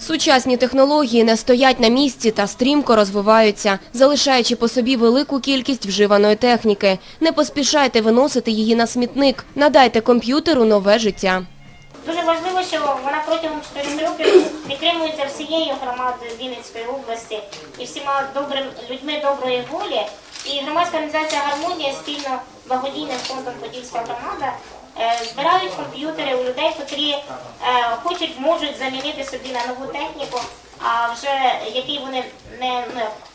Сучасні технології не стоять на місці та стрімко розвиваються, залишаючи по собі велику кількість вживаної техніки. Не поспішайте виносити її на смітник. Надайте комп'ютеру нове життя. Дуже важливо, що вона протягом 4 років підтримується всією громадою Вінницької області і всіма добрим людьми доброї волі. І громадська організація Гармонія спільно благодійним фондом Подільська громада збирають комп'ютери у людей, котрі е, хочуть, можуть замінити собі на нову техніку, а вже який вони не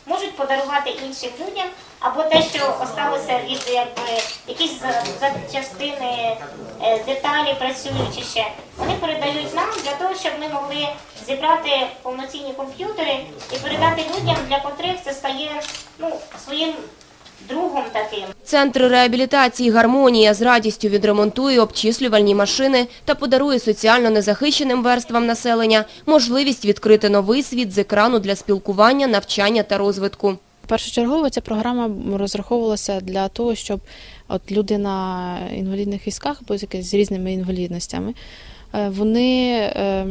можуть подарувати іншим людям, або те, що осталося від якби якісь за- запчастини, е, деталі працюючі ще, вони передають нам для того, щоб ми могли зібрати повноцінні комп'ютери і передати людям, для котрих це стає ну своїм другом таким. Центр реабілітації «Гармонія» з радістю відремонтує обчислювальні машини та подарує соціально незахищеним верствам населення можливість відкрити новий світ з екрану для спілкування, навчання та розвитку. Першочергово ця програма розраховувалася для того, щоб от люди на інвалідних візках або з з різними інвалідностями, е, вони е,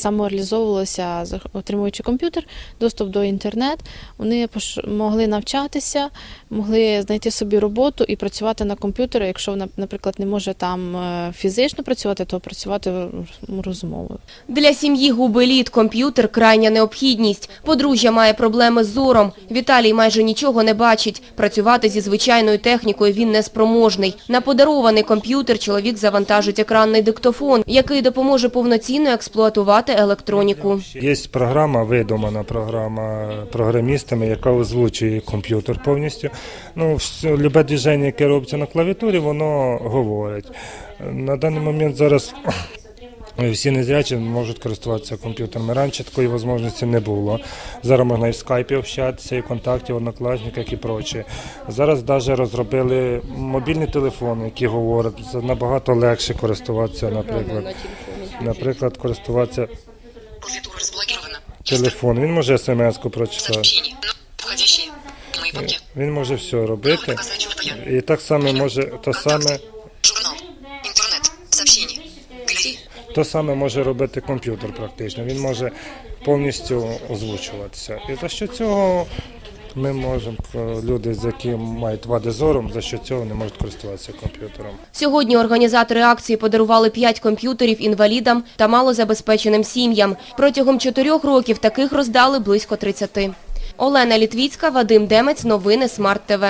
самореалізовувалися, отримуючи комп'ютер, доступ до інтернет, вони могли навчатися, могли знайти собі роботу і працювати на комп'ютері. Якщо, нап- наприклад, не може там е, фізично працювати, то працювати розмовою. Для сім'ї Губеліт комп'ютер – крайня необхідність. Подружжя має проблеми з зором. Віталій майже нічого не бачить. Працювати зі звичайною технікою він неспроможний. На подарований комп'ютер чоловік завантажить екранний диктофон, який допоможе повноцінно експлуатувати електроніку. Є програма, видумана програма програмістами, яка озвучує комп'ютер повністю. Ну, все, любе движення, яке робиться на клавіатурі, воно говорить. На даний момент зараз всі незрячі можуть користуватися комп'ютерами. Раніше такої можливості не було. Зараз можна і в скайпі общатися, і в контакті, в однокласниках і проче. Зараз навіть розробили мобільні телефони, які говорять, набагато легше користуватися, наприклад. Наприклад, користуватися телефон. Він може смс-ку прочитати. Ну. Він може все робити. І так само може то саме. То саме може робити комп'ютер практично. Він може повністю озвучуватися. І за що цього ми можемо, е, люди, з які мають вади зору, за що цього не можуть користуватися комп'ютером. Сьогодні організатори акції подарували 5 комп'ютерів інвалідам та малозабезпеченим сім'ям. Протягом чотирьох років таких роздали близько 30. Олена Літвіцька, Вадим Демець, новини Смарт ТВ.